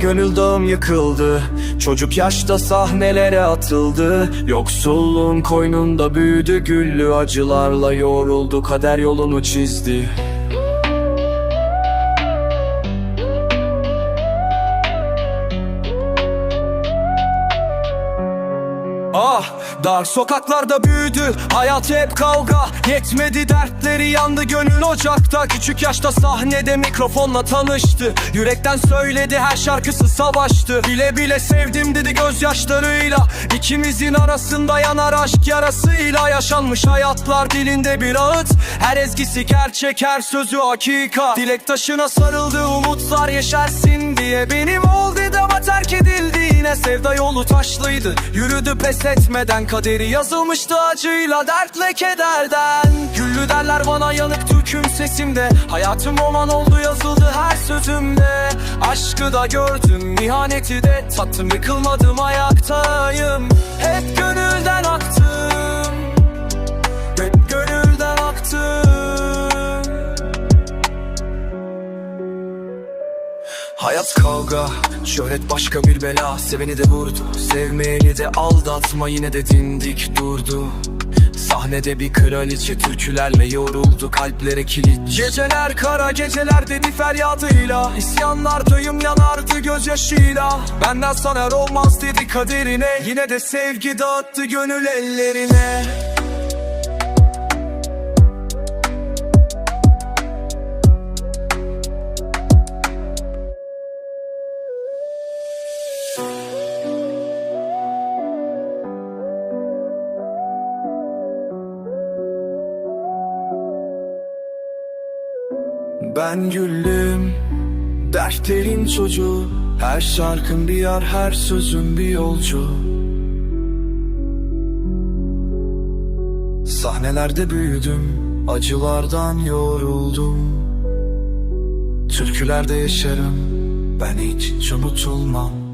gönül dağım yıkıldı. Çocuk yaşta sahnelere atıldı. Yoksulluğun koynunda büyüdü güllü Acılarla yoğruldu kader yolunu çizdi Ah dar sokaklarda büyüdü Hayat hep kavga. Yetmedi dertleri yandı gönül ocakta. Küçük yaşta sahnede mikrofonla tanıştı. Yürekten söyledi her şarkısı savaştı. Bile bile sevdim dedi gözyaşlarıyla. İkimizin arasında yanar aşk yarasıyla. Yaşanmış hayatlar dilinde bir ağıt. Her ezgisi gerçek her sözü hakika Dilek taşına sarıldı umutlar yeşersin diye. Benim ol dedi ama terk edildi yine Sevda yolu taşlıydı. Yürüdü pes etmeden Kaderi yazılmıştı acıyla dertle kederden. Güllü derler bana yanık türküm sesimde. Hayatım roman oldu yazıldı her sözümde. Aşkı da gördüm ihaneti de. Tattım Yıkılmadım ayaktayım. Hep gönülden Hayat kavga, şöhret başka bir bela. Seveni de vurdu, sevmeyeni de aldatma. Yine de dimdik durdu. Sahnede bir kraliçe türkülerle yoruldu. Kalplere kilit. Geceler kara geceler dedi feryadıyla İsyanlardayım yanardı gözyaşıyla. Benden sana olmaz dedi kaderine. Yine de sevgi dağıttı gönül ellerine Ben güldüm Dertlerin çocuğu. Her şarkın bir yar her sözün bir yolcu. Sahnelerde büyüdüm Acılardan yoruldum. Türkülerde yaşarım Ben hiç unutulmam